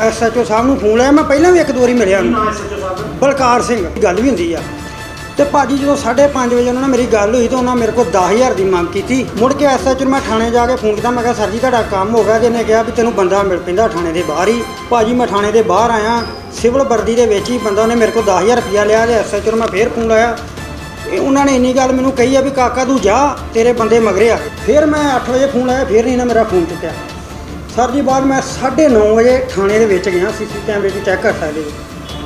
SHO ਸਾਹਿਬ ਨੂੰ phone ਲਾਇਆ ਮੈਂ ਪਹਿਲਾਂ ਵੀ ਇੱਕ ਦੋ ਵਾਰੀ ਮਿਲਿਆ ਉਹਨੂੰ। ਬਲਕਾਰ ਸਿੰਘ ਗੱਲ ਵੀ ਹੁੰਦੀ ਆ। ਤੇ ਭਾਜੀ ਜਦੋਂ 5:30 ਵਜੇ ਉਹਨਾਂ ਨਾਲ ਮੇਰੀ ਗੱਲ ਹੋਈ ਤਾਂ ਉਹਨਾਂ ਮੇਰੇ ਕੋਲ 10000 ਦੀ ਮੰਗ ਕੀਤੀ। ਮੁੜ ਕੇ ਐਸਐਚਓ ਨੂੰ ਮੈਂ ਥਾਣੇ ਜਾ ਕੇ ਫੋਨ ਕੀਤਾ ਮੈਂ ਕਿਹਾ ਸਰ ਜੀ ਤੁਹਾਡਾ ਕੰਮ ਹੋ ਗਿਆ ਤੇ ਇਹਨੇ ਕਿਹਾ ਵੀ ਤੈਨੂੰ ਬੰਦਾ ਮਿਲ ਪੈਂਦਾ ਥਾਣੇ ਦੇ ਬਾਹਰ ਹੀ। ਭਾਜੀ ਮੈਂ ਥਾਣੇ ਦੇ ਬਾਹਰ ਆਇਆ ਸਿਵਲ ਵਰਦੀ ਦੇ ਵਿੱਚ ਹੀ ਬੰਦਾ ਉਹਨੇ ਮੇਰੇ ਕੋਲ 10000 ਰੁਪਇਆ ਲਿਆ ਤੇ ਐਸਐਚਓ ਨੂੰ ਮੈਂ ਫੇਰ ਫੋਨ ਲਾਇਆ। ਇਹ ਉਹਨਾਂ ਨੇ ਇੰਨੀ ਗੱਲ ਮੈਨੂੰ ਕਹੀ ਆ ਵੀ ਕਾਕਾ ਤੂੰ ਜਾ ਤੇਰੇ ਬੰਦੇ ਮਗਰੇ ਆ। ਫਿਰ ਮੈਂ 8 ਵਜੇ ਫੋਨ ਲਾਇਆ ਫਿਰ ਨਹੀਂ ਨਾ ਮੇਰਾ ਫੋਨ ਚੁੱਕਿਆ। ਸਰ ਜੀ, ਬਾਅਦ ਮੈਂ 9:30 ਵਜੇ ਥਾਣੇ ਦੇ ਵਿੱਚ ਗਿਆ ਸੀਸੀ ਕੈਮਰੇ 'ਚ ਚੈੱਕ ਕਰ ਸਕਦੇ ਜੀ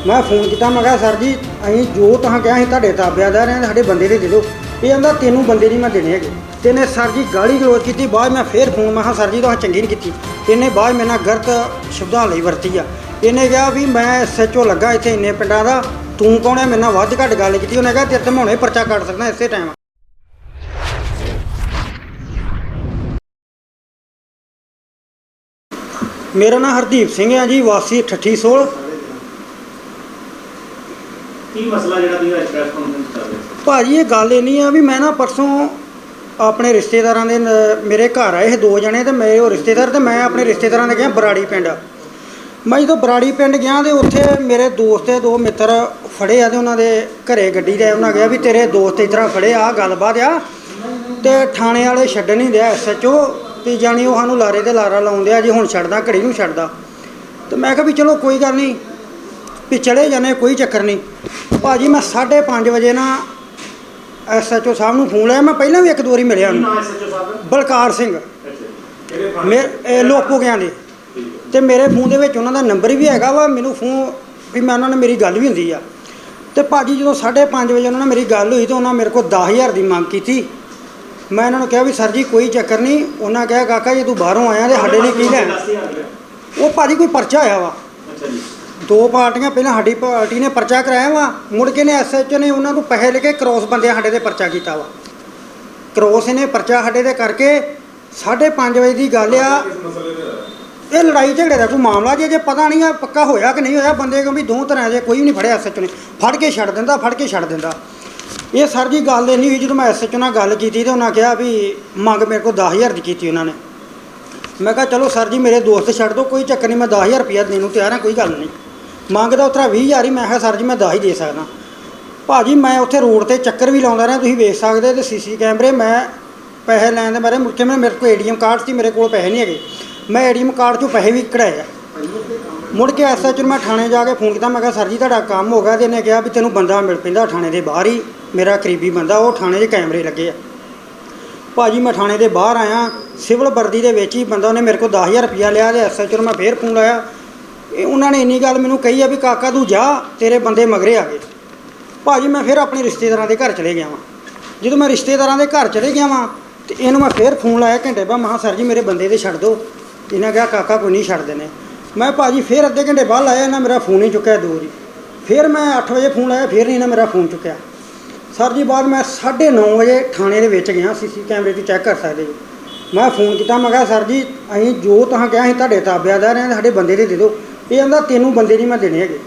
ਮੈਂ ਫੋਨ ਕੀਤਾ, ਮੈਂ ਕਿਹਾ, ਸਰ ਜੀ, ਅਸੀਂ ਜੋ ਤੁਸੀਂ ਕਿਹਾ ਅਸੀਂ ਤੁਹਾਡੇ ਤਾਬਿਆਦਾਰ ਹਾਂ ਸਾਡੇ ਬੰਦੇ ਦੇ ਦੇ ਦਿਓ। ਇਹ ਕਹਿੰਦਾ, ਤੈਨੂੰ ਬੰਦੇ ਨਹੀਂ ਮੈਂ ਦੇਣੇ ਹੈਗੇ। ਤੇ ਸਰ ਜੀ ਗਾਲੀ ਗਲੋਚ ਕੀਤੀ, ਬਾਅਦ ਮੈਂ ਫੇਰ ਫੋਨ ਮੈਂ ਕਿਹਾ, ਸਰ ਜੀ, ਤੁਸੀਂ ਚੰਗੀ ਨਹੀਂ ਕੀਤੀ। ਇਹਨੇ ਬਾਅਦ ਮੇਰੇ ਨਾਲ ਗਲਤ ਸ਼ਬਦਾਂ ਲਈ ਵਰਤੀ ਆ। ਇਹਨੇ ਕਿਹਾ ਵੀ ਮੈਂ ਐਸਐਚਓ ਲੱਗਾ ਇੱਥੇ ਇੰਨੇ ਪਿੰਡਾਂ ਦਾ, ਤੂੰ ਕੌਣ ਹੈ? ਮੇਰੇ ਨਾਲ ਵੱਧ ਘੱਟ ਗੱਲ ਕੀਤੀ। ਉਹਨੇ ਕਿਹਾ, ਤੇਰੇ ਤੇ ਮੈਂ ਹੁਣੇ ਪਰਚਾ ਕੱਟ ਸਕਦਾ, ਇਸੇ ਟਾਈਮ ਮੇਰਾ ਨਾਮ ਹਰਦੀਪ ਸਿੰਘ ਹੈ ਜੀ ਵਾਸੀ ਠੱਠੀ ਸੋਲ। ਕੀ ਮਸਲਾ ਜਿਹੜਾ ਤੁਸੀਂ ਅੱਜ ਪ੍ਰੈਸ ਕਾਨਫਰੰਸ ਕਰ ਰਹੇ ਹੋ? ਭਾਜੀ ਇਹ ਗੱਲ ਇਹ ਨਹੀਂ ਆ ਵੀ ਮੈਂ ਨਾ ਪਰਸੋਂ ਆਪਣੇ ਰਿਸ਼ਤੇਦਾਰਾਂ ਦੇ ਮੇਰੇ ਘਰ ਆਏ ਇਹ ਦੋ ਜਣੇ ਤੇ ਮੇਰੇ ਉਹ ਰਿਸ਼ਤੇਦਾਰ ਤੇ ਮੈਂ ਆਪਣੇ ਰਿਸ਼ਤੇਦਾਰਾਂ ਦੇ ਗਿਆ ਬਰਾੜੀ ਪਿੰਡ। ਮੈਂ ਜਦੋਂ ਬਰਾੜੀ ਪਿੰਡ ਗਿਆ ਤੇ ਉੱਥੇ ਮੇਰੇ ਦੋਸਤ ਤੇ ਦੋ ਮਿੱਤਰ ਫੜੇ ਆ ਤੇ ਉਹਨਾਂ ਦੇ ਘਰੇ ਗੱਡੀ ਦੇ ਉਹਨਾਂ ਗਿਆ ਵੀ ਤੇਰੇ ਦੋਸਤ ਇਸ ਤਰ੍ਹਾਂ ਫੜੇ ਆ ਗੱਲਬਾਤ ਆ। ਤੇ ਥਾਣੇ ਵਾਲੇ ਛੱਡਣ ਨਹੀਂ ਦਿਆ ਐਸਐਚਓ ਵੀ ਜਾਣੀ ਉਹ ਸਾਨੂੰ ਲਾਰੇ ਤੇ ਲਾਰਾ ਲਾਉਂਦੇ ਆ ਜੀ ਹੁਣ ਛੱਡਦਾ ਘੜੀ ਨੂੰ ਛੱਡਦਾ। ਤੇ ਮੈਂ ਕਿਹਾ ਵੀ ਚਲੋ ਕੋਈ ਗੱਲ ਨਹੀਂ ਵੀ ਚਲੇ ਜਾਣੇ ਕੋਈ ਚੱਕਰ ਨਹੀਂ। ਭਾਜੀ ਮੈਂ 5:30 ਵਜੇ ਨਾ ਐਸਐਚਓ ਸਾਹਿਬ ਨੂੰ ਫੋਨ ਲਾਇਆ ਮੈਂ ਪਹਿਲਾਂ ਵੀ ਇੱਕ ਦੋ ਵਾਰੀ ਮਿਲਿਆ ਉਹਨੂੰ। ਬਲਕਾਰ ਸਿੰਘ। ਅੱਛਾ ਕਿਹੜੇ ਥਾਣੇ? ਮੇ ਇਹ ਲੋਕੋ ਗਿਆ ਦੇ। ਤੇ ਮੇਰੇ ਫੋਨ ਦੇ ਵਿੱਚ ਉਹਨਾਂ ਦਾ ਨੰਬਰ ਵੀ ਹੈਗਾ ਵਾ ਮੈਨੂੰ ਫੋਨ ਵੀ ਮੈਂ ਉਹਨਾਂ ਨਾਲ ਮੇਰੀ ਗੱਲ ਵੀ ਹੁੰਦੀ ਆ। ਤੇ ਭਾਜੀ ਜਦੋਂ 5:30 ਵਜੇ ਉਹਨਾਂ ਨਾਲ ਮੇਰੀ ਗੱਲ ਹੋਈ ਤੇ ਉਹਨਾਂ ਮੇਰੇ ਕੋਲ 10000 ਦੀ ਮੰਗ ਕੀਤੀ। ਮੈਂ ਇਹਨਾਂ ਨੂੰ ਕਿਹਾ ਵੀ ਸਰ ਜੀ ਕੋਈ ਚੱਕਰ ਨਹੀਂ ਉਹਨਾਂ ਕਿਹਾ ਕਾਕਾ ਜੇ ਤੂੰ ਬਾਹਰੋਂ ਆਇਆ ਤੇ ਸਾਡੇ ਲਈ ਕੀ ਲੈਣਾ। ਉਹ ਭਾਜੀ ਕੋਈ ਪਰਚਾ ਆਇਆ ਵਾ। ਅੱਛਾ ਜੀ। ਦੋ ਪਾਰਟੀਆਂ ਪਹਿਲਾਂ ਸਾਡੀ ਪਾਰਟੀ ਨੇ ਪਰਚਾ ਕਰਾਇਆ ਵਾ ਮੁੜ ਕੇ ਨੇ ਐਸਐਚਓ ਨੇ ਉਹਨਾਂ ਨੂੰ ਪੈਸੇ ਲੈ ਕੇ ਕ੍ਰੋਸ ਬੰਦਿਆਂ ਸਾਡੇ ਤੇ ਪਰਚਾ ਕੀਤਾ ਵਾ। ਕ੍ਰੋਸ ਇਹਨੇ ਪਰਚਾ ਸਾਡੇ ਤੇ ਕਰਕੇ 5:30 ਵਜੇ ਦੀ ਗੱਲ ਆ। ਇਹ ਲੜਾਈ ਝਗੜੇ ਦਾ ਕੋਈ ਮਾਮਲਾ ਜੇ ਜੇ ਪਤਾ ਨਹੀਂ ਆ ਪੱਕਾ ਹੋਇਆ ਕਿ ਨਹੀਂ ਹੋਇਆ ਬੰਦੇ ਕਿਉਂ ਵੀ ਦੋ ਤਰ੍ਹਾਂ ਜੇ ਕੋਈ ਵੀ ਨਹੀਂ ਫੜਿਆ ਐਸਐਚਓ ਨੇ। ਫੜ ਕੇ ਛੱਡ ਦਿੰਦਾ ਫੜ ਕੇ ਛੱਡ ਦਿੰਦਾ। ਇਹ ਸਰ ਜੀ ਗੱਲ ਇਹ ਨਹੀਂ ਹੋਈ ਜਦੋਂ ਮੈਂ ਐਸਐਚਓ ਨਾਲ ਗੱਲ ਕੀਤੀ ਤੇ ਉਹਨਾਂ ਕਿਹਾ ਵੀ ਮੰਗ ਮੇਰੇ ਕੋਲ 10000 ਦੀ ਕੀਤੀ ਉਹਨਾਂ ਨੇ। ਮੈਂ ਕਿਹਾ ਚਲੋ ਸਰ ਜੀ ਮੇਰੇ ਦੋਸਤ ਛੱਡ ਦਿਓ ਕੋਈ ਚੱਕਰ ਨਹੀਂ, ਮੈਂ 10000 ਰੁਪਇਆ ਦੇਣ ਨੂੰ ਤਿਆਰ ਹਾਂ, ਕੋਈ ਗੱਲ ਨਹੀਂ। ਮੰਗਦਾ ਉਤਰਾ 20000 ਹੀ, ਮੈਂ ਕਿਹਾ ਸਰ ਜੀ ਮੈਂ 10 ਹੀ ਦੇ ਸਕਦਾ। ਭਾਜੀ ਮੈਂ ਉੱਥੇ ਰੋਡ ਤੇ ਚੱਕਰ ਵੀ ਲਾਉਂਦਾ ਰਿਹਾ, ਤੁਸੀਂ ਵੇਖ ਸਕਦੇ ਤੇ ਸੀਸੀ ਕੈਮਰੇ, ਮੈਂ ਪੈਸੇ ਲੈਣ ਦੇ ਬਾਰੇ ਮੁੜ ਕੇ ਮੈਂ ਮੇਰੇ ਕੋਲ ਏਟੀਐਮ ਕਾਰਡ ਸੀ, ਮੇਰੇ ਕੋਲ ਪੈਸੇ ਨਹੀਂ ਹੈਗੇ। ਮੈਂ ਏਟੀਐਮ ਕਾਰਡ 'ਚੋਂ ਪੈਸੇ ਵੀ ਕਢਾਏ ਆ। ਮੁੜ ਕੇ ਐਸਐਚ ਨੂੰ ਮੈਂ ਥਾਣੇ ਜਾ ਕੇ ਫੋਨ ਕੀਤਾ, ਮੈਂ ਕਿਹਾ, ਸਰ ਜੀ, ਤੁਹਾਡਾ ਕੰਮ ਹੋ ਗਿਆ ਤੇ ਇਹਨੇ ਕਿਹਾ ਵੀ ਤੈਨੂੰ ਬੰਦਾ ਮਿਲ ਪੈਂਦਾ ਥਾਣੇ ਦੇ ਬਾਹਰ ਹੀ, ਮੇਰਾ ਕਰੀਬੀ ਬੰਦਾ, ਉਹ ਥਾਣੇ ਦੇ ਕੈਮਰੇ ਲੱਗੇ ਆ। ਭਾਜੀ, ਮੈਂ ਥਾਣੇ ਦੇ ਬਾਹਰ ਆਇਆ, ਸਿਵਲ ਵਰਦੀ ਦੇ ਵਿੱਚ ਹੀ ਬੰਦਾ ਉਹਨੇ ਮੇਰੇ ਕੋਲ 10000 ਰੁਪਇਆ ਲਿਆ ਤੇ ਐਸਐਚ ਨੂੰ ਮੈਂ ਫੇਰ ਫੋਨ ਲਾਇਆ। ਇਹ ਉਹਨਾਂ ਨੇ ਇੰਨੀ ਗੱਲ ਮੈਨੂੰ ਕਹੀ ਆ ਵੀ, ਕਾਕਾ, ਤੂੰ ਜਾ, ਤੇਰੇ ਬੰਦੇ ਮਗਰੇ ਆ ਗਏ। ਭਾਜੀ, ਮੈਂ ਫਿਰ ਆਪਣੇ ਰਿਸ਼ਤੇਦਾਰਾਂ ਦੇ ਘਰ ਚਲੇ ਗਿਆ ਵਾਂ। ਜਦੋਂ ਮੈਂ ਰਿਸ਼ਤੇਦਾਰਾਂ ਦੇ ਘਰ ਚਲੇ ਗਿਆ ਵਾਂ, ਤੇ ਇਹਨੂੰ ਮੈਂ ਫਿਰ ਫੋਨ ਲਾਇਆ ਘੰਟੇ ਬਾਅਦ ਮਹਾ ਸਰ ਜੀ, ਮੇਰੇ ਬੰਦੇ ਦੇ ਛੱਡ ਦਿਓ। ਇਹਨਾਂ ਕਿਹਾ, ਕਾਕਾ, ਕੋਈ ਨਹੀਂ, ਛੱਡ ਦੇਣੇ ਮੈਂ ਭਾਜੀ ਫਿਰ ਅੱਧੇ ਘੰਟੇ ਬਾਅਦ ਲਾਇਆ, ਨਾ ਮੇਰਾ ਫੋਨ ਹੀ ਚੁੱਕਿਆ ਦੋ ਜੀ। ਫਿਰ ਮੈਂ 8 ਵਜੇ ਫੋਨ ਲਾਇਆ, ਫਿਰ ਨਹੀਂ ਇਹਨਾਂ ਮੇਰਾ ਫੋਨ ਚੁੱਕਿਆ। ਸਰ ਜੀ, ਬਾਅਦ ਮੈਂ 9:30 ਵਜੇ ਥਾਣੇ ਦੇ ਵਿੱਚ ਗਿਆ ਸੀਸੀ ਕੈਮਰੇ 'ਚ ਚੈੱਕ ਕਰ ਸਕਦੇ ਮੈਂ ਫੋਨ ਕੀਤਾ, ਮੈਂ ਕਿਹਾ, ਸਰ ਜੀ, ਅਸੀਂ ਜੋ ਤੁਸੀਂ ਕਿਹਾ, ਅਸੀਂ ਤੁਹਾਡੇ ਤਾਬਿਆਦਾਰ ਹਾਂ ਸਾਡੇ ਬੰਦੇ ਦੇ ਦੇ ਦਿਓ। ਇਹ ਕਹਿੰਦਾ, ਤੈਨੂੰ ਬੰਦੇ ਨਹੀਂ ਮੈਂ ਦੇਣੇ ਹੈਗੇ।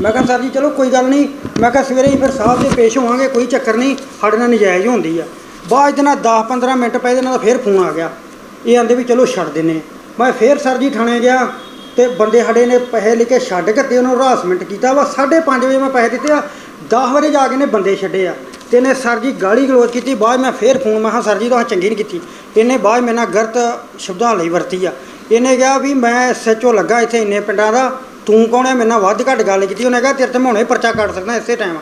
ਮੈਂ ਕਿਹਾ, ਸਰ ਜੀ, ਚਲੋ ਕੋਈ ਗੱਲ ਨਹੀਂ। ਮੈਂ ਕਿਹਾ, ਸਵੇਰੇ ਹੀ ਫਿਰ ਸਾਹਿਬ ਦੇ ਪੇਸ਼ ਹੋਵਾਂਗੇ, ਕੋਈ ਚੱਕਰ ਨਹੀਂ, ਸਾਡੇ ਨਾਲ ਨਜਾਇਜ਼ ਹੁੰਦੀ ਆ। ਬਾਅਦ ਦੇ ਨਾਲ 10-15 ਮਿੰਟ ਪਏ ਦੇ ਨਾਲ ਫਿਰ ਫੋਨ ਆ ਗਿਆ। ਇਹ ਆਂਦੇ ਵੀ, ਚਲੋ ਛੱਡ ਦਿੰਨੇ ਮੈਂ ਫਿਰ ਸਰ ਜੀ ਥਾਣੇ ਗਿਆ ਤੇ ਬੰਦੇ ਸਾਡੇ ਨੇ ਪੈਸੇ ਲੈ ਕੇ ਛੱਡ ਕੇ ਤੇ ਉਹਨੂੰ ਹਰਾਸਮੈਂਟ ਕੀਤਾ ਵਾ। 5:30 ਵਜੇ ਮੈਂ ਪੈਸੇ ਦਿੱਤੇ ਆ। 10 ਵਜੇ ਜਾ ਕੇ ਨੇ ਬੰਦੇ ਛੱਡੇ ਆ। ਤੇ ਇਹਨੇ ਸਰ ਜੀ ਗਾਲੀ ਗਲੋਚ ਕੀਤੀ। ਬਾਅਦ ਮੈਂ ਫਿਰ ਫੋਨ ਮੈਂ ਕਿਹਾ, ਸਰ ਜੀ, ਤੁਸੀਂ ਚੰਗੀ ਨਹੀਂ ਕੀਤੀ। ਇਹਨੇ ਬਾਅਦ ਮੇਰੇ ਨਾਲ ਗਲਤ ਸ਼ਬਦਾਂ ਲਈ ਵਰਤੀ ਆ। ਇਹਨੇ ਕਿਹਾ ਵੀ ਮੈਂ ਐਸਐਚਓ ਲੱਗਾ ਇੱਥੇ ਇੰਨੇ ਪਿੰਡਾਂ ਦਾ। ਤੂੰ ਕੌਣ ਹੈ ਮੇਰੇ ਨਾਲ ਵੱਧ ਘੱਟ ਗੱਲ ਕੀਤੀ। ਉਹਨੇ ਕਿਹਾ, ਤੇਰੇ ਤੇ ਮੈਂ ਹੁਣੇ ਪਰਚਾ ਕੱਟ ਸਕਦਾ ਇਸੇ ਟਾਈਮ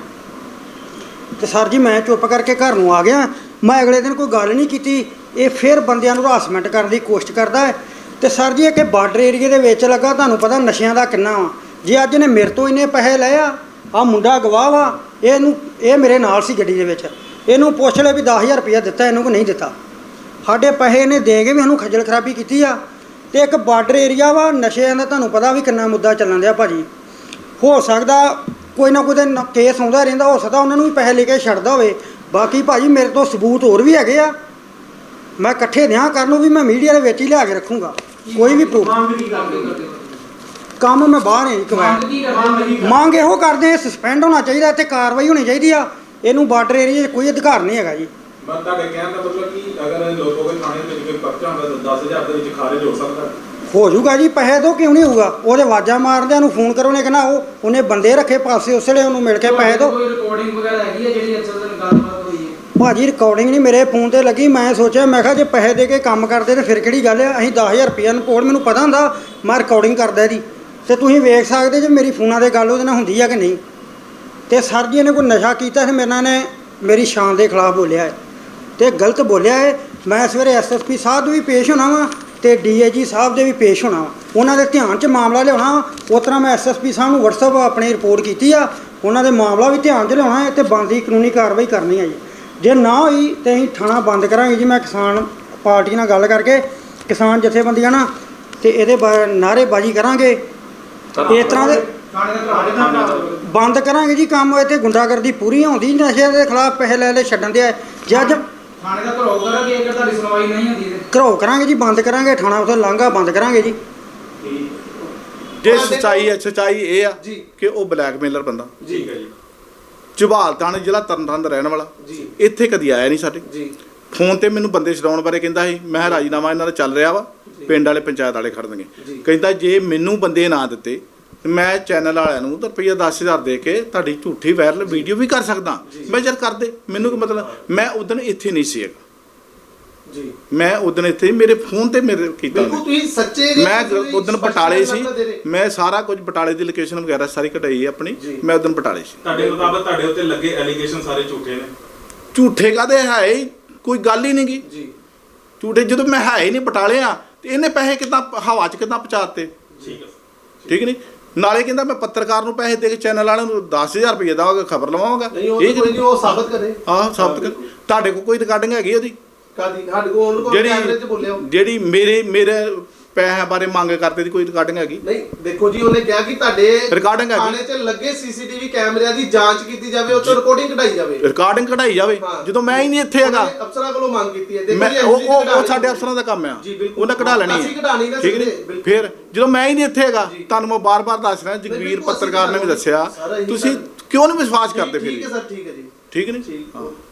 ਤੇ ਸਰ ਜੀ, ਮੈਂ ਚੁੱਪ ਕਰਕੇ ਘਰ ਨੂੰ ਆ ਗਿਆ। ਮੈਂ ਅਗਲੇ ਦਿਨ ਕੋਈ ਗੱਲ ਨਹੀਂ ਕੀਤੀ। ਇਹ ਫਿਰ ਬੰਦਿਆਂ ਨੂੰ ਹਰਾਸਮੈਂਟ ਕਰਨ ਦੀ ਕੋਸ਼ਿਸ਼ ਕਰਦਾ ਹੈ। ਤੇ ਸਰ ਜੀ ਇਹ ਕਿ ਬਾਰਡਰ ਏਰੀਏ ਦੇ ਵਿੱਚ ਲੱਗਾ, ਤੁਹਾਨੂੰ ਪਤਾ ਨਸ਼ਿਆਂ ਦਾ ਕਿੰਨਾ ਵਾ। ਜੇ ਅੱਜ ਨੇ ਮੇਰੇ ਤੋਂ ਇੰਨੇ ਪੈਸੇ ਲਏ ਆ ਆ ਮੁੰਡਾ ਗਵਾਹ ਵਾ, ਇਹਨੂੰ, ਇਹ ਮੇਰੇ ਨਾਲ ਸੀ ਗੱਡੀ ਦੇ ਵਿੱਚ। ਇਹਨੂੰ ਪੁੱਛ ਲੈ ਵੀ 10000 ਰੁਪਇਆ ਦਿੱਤਾ, ਇਹਨੂੰ ਕਿ ਨਹੀਂ ਦਿੱਤਾ। ਸਾਡੇ ਪੈਸੇ ਇਹਨੇ ਦੇ ਕੇ ਵੀ ਸਾਨੂੰ ਖੱਜਲ ਖਰਾਬੀ ਕੀਤੀ ਆ। ਤੇ ਇੱਕ ਬਾਰਡਰ ਏਰੀਆ ਵਾ, ਨਸ਼ਿਆਂ ਦਾ ਤੁਹਾਨੂੰ ਪਤਾ ਵੀ ਕਿੰਨਾ ਮੁੱਦਾ ਚੱਲਣ ਦਿਆ ਭਾਜੀ। ਹੋ ਸਕਦਾ ਕੋਈ ਨਾ ਕੋਈ ਤੇ ਕੇਸ ਆਉਂਦਾ ਰਹਿੰਦਾ, ਹੋ ਸਕਦਾ ਉਹਨਾਂ ਨੂੰ ਵੀ ਪੈਸੇ ਲੈ ਕੇ ਛੱਡਦਾ ਹੋਵੇ। ਬਾਕੀ ਭਾਜੀ, ਮੇਰੇ ਤੋਂ ਸਬੂਤ ਹੋਰ ਵੀ ਹੈਗੇ ਆ। ਮੈਂ ਇਕੱਠੇ ਦਿਆਂ ਕਰਨ ਨੂੰ ਵੀ ਮੈਂ ਮੀਡੀਆ ਦੇ ਵਿੱਚ ਹੀ ਲਿਆ ਕੇ ਰੱਖੂੰਗਾ। ਕੋਈ ਵੀ ਪ੍ਰੂਫ ਮੰਗ ਕੀ ਕਰਦੇ। ਹੋ ਕੰਮ ਮੈਂ ਬਾਹਰ ਨਹੀਂ ਕਵਾਇਆ ਮੰਗ ਕੀ ਕਰਦੇ ਮੰਗ ਇਹੋ ਕਰਦੇ ਸਸਪੈਂਡ ਹੋਣਾ ਚਾਹੀਦਾ ਤੇ ਕਾਰਵਾਈ ਹੋਣੀ ਚਾਹੀਦੀ ਆ। ਇਹਨੂੰ ਬਾਰਡਰ ਏਰੀਆ 'ਚ ਕੋਈ ਅਧਿਕਾਰ ਨਹੀਂ ਹੈਗਾ ਜੀ। ਮੈਂ ਤੁਹਾਡੇ ਕਹਿਣ ਦਾ ਮਤਲਬ ਕਿ ਅਗਰ ਲੋਕੋ ਦੇ ਥਾਣੇ ਦੇ ਵਿੱਚ ਕੋਈ ਪਰਚਾ ਹੁੰਦਾ ਤਾਂ 10000 ਦੇ ਵਿੱਚ ਖਾਰਜ ਹੋ ਸਕਦਾ। ਹੋ ਜਾਊਗਾ ਜੀ ਪੈਸੇ ਤੋਂ ਕਿਉਂ ਨਹੀਂ ਹੋਊਗਾ? ਉਹਦੇ ਆਵਾਜ਼ਾਂ ਮਾਰਦਿਆਂ ਨੂੰ ਫੋਨ ਕਰੋ ਨੇ ਕਹਿੰਦਾ ਉਹ ਉਹਨੇ ਬੰਦੇ ਰੱਖੇ ਪਾਸੇ ਉਸ ਵੇਲੇ ਉਹਨੂੰ ਮਿਲ ਕੇ ਪੈਸੇ ਦੋ। ਕੋਈ ਰਿਕਾਰਡਿੰਗ ਵਗੈਰਾ ਹੈਗੀ ਹੈ ਜਿਹੜੀ ਅਸਲ ਵਿੱਚ ਗੱਲਬਾਤ ਭਾਜੀ ਰਿਕਾਰਡਿੰਗ ਨਹੀਂ, ਮੇਰੇ ਫੋਨ ਤੇ ਲੱਗੀ। ਮੈਂ ਸੋਚਿਆ, ਮੈਂ ਕਿਹਾ ਜੇ ਪੈਸੇ ਦੇ ਕੇ ਕੰਮ ਕਰਦੇ ਤੇ ਫਿਰ ਕਿਹੜੀ ਗੱਲ ਹੈ ਅਸੀਂ 10000 ਰੁਪਏ ਨੂੰ ਕੋਲ, ਮੈਨੂੰ ਪਤਾ ਹੁੰਦਾ, ਮੈਂ ਰਿਕਾਰਡਿੰਗ ਕਰਦਾ ਇਹਦੀ। ਤੇ ਤੁਸੀਂ ਵੇਖ ਸਕਦੇ ਜੇ ਮੇਰੀ ਫੋਨਾਂ ਦੇ ਗੱਲ ਉਹਦੇ ਨਾਲ ਹੁੰਦੀ ਆ ਕਿ ਨਹੀਂ। ਤੇ ਸਰ ਜੀ ਨੇ ਕੋਈ ਨਸ਼ਾ ਕੀਤਾ ਤੇ ਮੇਰੇ ਨਾਲ ਨੇ ਮੇਰੀ ਸ਼ਾਨ ਦੇ ਖਿਲਾਫ ਬੋਲਿਆ ਹੈ। ਤੇ ਗਲਤ ਬੋਲਿਆ ਹੈ। ਮੈਂ ਸਵੇਰੇ ਐਸਐਸਪੀ ਸਾਹਿਬ ਦੇ ਵੀ ਪੇਸ਼ ਹੋਣਾ ਵਾਂ ਤੇ ਡੀਏਜੀ ਸਾਹਿਬ ਦੇ ਵੀ ਪੇਸ਼ ਹੋਣਾ ਵਾਂ। ਉਹਨਾਂ ਦੇ ਧਿਆਨ 'ਚ ਮਾਮਲਾ ਲਿਆਉਣਾ ਵਾ। ਉਸ ਤਰ੍ਹਾਂ ਮੈਂ ਐਸਐਸਪੀ ਸਾਹਿਬ ਨੂੰ WhatsApp ਆਪਣੀ ਰਿਪੋਰਟ ਕੀਤੀ ਆ। ਉਹਨਾਂ ਦੇ ਮਾਮਲਾ ਵੀ ਧਿਆਨ 'ਚ ਲਿਆਉਣਾ ਹੈ ਤੇ ਬਣਦੀ ਕਾਨੂੰਨੀ ਕਾਰਵਾਈ ਕਰਨੀ ਹੈ ਜੀ। ਜੇ ਨਾ ਹੋਈ ਤੇ ਅਸੀਂ ਥਾਣਾ ਬੰਦ ਕਰਾਂਗੇ ਜੀ ਮੈਂ ਕਿਸਾਨ ਪਾਰਟੀ ਨਾਲ ਗੱਲ ਕਰਕੇ ਕਿਸਾਨ ਜਥੇਬੰਦੀਆਂ ਨਾਲ ਤੇ ਇਹਦੇ ਨਾਅਰੇਬਾਜ਼ੀ ਕਰਾਂਗੇ। ਇਸ ਤਰ੍ਹਾਂ ਦੇ। ਬੰਦ ਕਰਾਂਗੇ ਜੀ ਕੰਮ ਇੱਥੇ ਗੁੰਡਾਗਰਦੀ ਪੂਰੀ ਹੁੰਦੀ ਨਸ਼ੇ ਦੇ ਖਿਲਾਫ ਪੈਸੇ ਲੈ ਲੈ ਛੱਡਣ ਦੇ ਆ। ਜੱਜ ਥਾਣੇ ਦਾ ਘਰੋ ਕਰਾਂਗੇ ਅਗਰ ਤੁਹਾਡੀ ਸੁਣਵਾਈ ਨਹੀਂ ਹੁੰਦੀ ਤੇ। ਘਰੋ ਕਰਾਂਗੇ ਜੀ ਬੰਦ ਕਰਾਂਗੇ ਥਾਣਾ ਉਥੇ ਲਾਂਘਾ ਬੰਦ ਕਰਾਂਗੇ ਜੀ। ਜੇ ਸਚਾਈ ਹੈ ਸਚਾਈ ਇਹ ਆ। ਕਿ ਉਹ ਬਲੈਕਮੇਲਰ ਬੰਦਾ। ਠੀਕ ਹੈ ਜੀ। ਝਬਾਲ ਥਾਣੇ ਜ਼ਿਲ੍ਹਾ ਤਰਨਤਾਰਨ ਦਾ ਰਹਿਣ ਵਾਲਾ। ਜੀ। ਇੱਥੇ ਕਦੀ ਆਇਆ ਨਹੀਂ ਸਾਡੇ। ਜੀ। ਫੋਨ ਤੇ ਮੈਨੂੰ ਬੰਦੇ ਛਡਾਉਣ ਬਾਰੇ ਕਹਿੰਦਾ ਸੀ ਮੈਂ ਰਾਜੀਨਾਮਾ ਇਹਨਾਂ ਦਾ ਚੱਲ ਰਿਹਾ ਵਾ ਪਿੰਡ ਵਾਲੇ ਪੰਚਾਇਤ ਵਾਲੇ ਖੜਨਗੇ। ਕਹਿੰਦਾ ਜੇ ਮੈਨੂੰ ਬੰਦੇ ਨਾ ਦਿੱਤੇ ਤੇ ਮੈਂ ਚੈਨਲ ਵਾਲਿਆਂ ਨੂੰ ਰੁਪਈਆ 10000 ਦੇ ਕੇ ਤੁਹਾਡੀ ਝੂਠੀ ਵਾਇਰਲ ਵੀਡੀਓ ਵੀ ਕਰ ਸਕਦਾ। ਮੈਂ ਜਦ ਕਰਦੇ ਮੈਨੂੰ ਕੀ ਮਤਲਬ? ਮੈਂ ਉਦੋਂ ਇੱਥੇ ਨਹੀਂ ਸੀ ਹੈਗਾ। ਜੀ। ਮੈਂ ਉਦੋਂ ਇੱਥੇ ਮੇਰੇ ਫੋਨ ਤੇ ਮੇਰੇ ਕੀਤਾ ਬਿਲਕੁਲ। ਤੁਸੀਂ ਸੱਚੇ ਜੀ, ਮੈਂ ਉਦੋਂ ਬਟਾਲੇ ਸੀ। ਮੈਂ ਸਾਰਾ ਕੁਝ ਬਟਾਲੇ ਦੀ ਲੋਕੇਸ਼ਨ ਵਗੈਰਾ ਸਾਰੀ ਕਢਾਈ ਹੈ ਆਪਣੀ। ਮੈਂ ਉਦੋਂ ਬਟਾਲੇ ਸੀ। ਤੁਹਾਡੇ ਮੁਤਾਬਕ ਤੁਹਾਡੇ ਉੱਤੇ ਲੱਗੇ ਐਲੀਗੇਸ਼ਨ ਸਾਰੇ ਝੂਠੇ ਨੇ? ਝੂਠੇ ਕਾਦੇ ਹੈ ਹੀ ਕੋਈ ਗੱਲ ਹੀ ਨਹੀਂਗੀ। ਜੀ। ਝੂਠੇ ਜਦੋਂ ਮੈਂ ਹੈ ਹੀ ਨਹੀਂ ਬਟਾਲੇ ਆ ਤੇ ਇਹਨੇ ਪੈਸੇ ਕਿਦਾਂ ਹਵਾ 'ਚ ਕਿਦਾਂ ਪਹੁੰਚਾਤੇ? ਠੀਕ ਹੈ। ਠੀਕ ਨਹੀਂ? ਨਾਲੇ ਕਹਿੰਦਾ ਮੈਂ ਪੱਤਰਕਾਰ ਨੂੰ ਪੈਸੇ ਦੇ ਕੇ ਚੈਨਲ ਵਾਲਿਆਂ ਨੂੰ 10000 ਰੁਪਏ ਦੇਵਾਂਗਾ ਖਬਰ ਲਵਾਵਾਂਗਾ। ਨਹੀਂ ਉਹ ਤਾਂ ਕੋਈ ਨਹੀਂ ਉਹ ਸਾਬਤ ਕਰੇ। ਆਹ ਸਾਬਤ ਕਰ। ਤੁਹਾਡੇ ਕੋਲ ਕੋਈ ਰਿਕਾਰਡਿੰਗ ਹੈਗੀ ਉਹਦੀ? ਕਾਦੀ? ਸਾਡੇ ਕੋਲ ਉਹਨੂੰ ਕੋਈ ਕੈਮਰੇ 'ਚ ਬੋਲਿਆ। ਜਿਹੜੀ ਜਿਹੜੀ ਮੇਰੇ ਮੇਰੇ ਪੈਸਿਆਂ ਬਾਰੇ ਮੰਗ ਕਰਦੇ ਦੀ ਕੋਈ ਰਿਕਾਰਡਿੰਗ ਹੈਗੀ? ਨਹੀਂ ਦੇਖੋ ਜੀ ਉਹਨੇ ਕਿਹਾ ਕਿ ਤੁਹਾਡੇ Recording ਹੈਗੀ। ਥਾਣੇ 'ਚ ਲੱਗੇ ਸੀਸੀਟੀਵੀ ਕੈਮਰਿਆਂ ਦੀ ਜਾਂਚ ਕੀਤੀ ਜਾਵੇ ਉਹ ਤੋਂ ਰਿਕਾਰਡਿੰਗ ਕਢਾਈ ਜਾਵੇ। ਰਿਕਾਰਡਿੰਗ ਕਢਾਈ ਜਾਵੇ। ਹਾਂ। ਜਦੋਂ ਮੈਂ ਹੀ ਨਹੀਂ ਇੱਥੇ ਹੈਗਾ। ਉਹਨੇ ਅਫਸਰਾਂ ਕੋਲੋਂ ਮੰਗ ਕੀਤੀ ਹੈ। ਦੇਖੋ ਮੈਂ ਜੀ ਉਹ। ਸਾਡੇ ਅਫਸਰਾਂ ਦਾ ਕੰਮ ਆ। ਜੀ, ਬਿਲਕੁਲ। ਉਹਨਾਂ ਕਢਾ ਲੈਣੀ ਅਸੀਂ ਨਹੀਂ ਨਾ ਠੀਕ ਨੀ? ਸਕਦੇ, ਬਿਲਕੁਲ। ਫਿਰ ਜਦੋਂ ਮੈਂ ਹੀ ਨਹੀਂ ਇੱਥੇ ਹੈਗਾ। ਤੁਹਾਨੂੰ ਮੈਂ ਬਾਰ-ਬਾਰ ਦੱਸ ਰਿਹਾ ਜਗਵੀਰ ਬਿਲਕੁਲ, ਅਸੀਂ ਪੱਤਰਕਾਰ ਨੇ ਵੀ ਦੱਸਿਆ। ਸਾਰਾ ਇਹੀ ਤੁਸੀਂ ਕਿਉਂ ਨਹੀਂ ਵਿਸ਼ਵਾਸ ਕਰਦੇ ਠੀਕ ਹੈ ਫਿਰ? ਸਰ ਠੀਕ ਹੈ ਜੀ। ਠੀਕ ਨਹੀਂ ਠੀਕ। ਹਾਂ।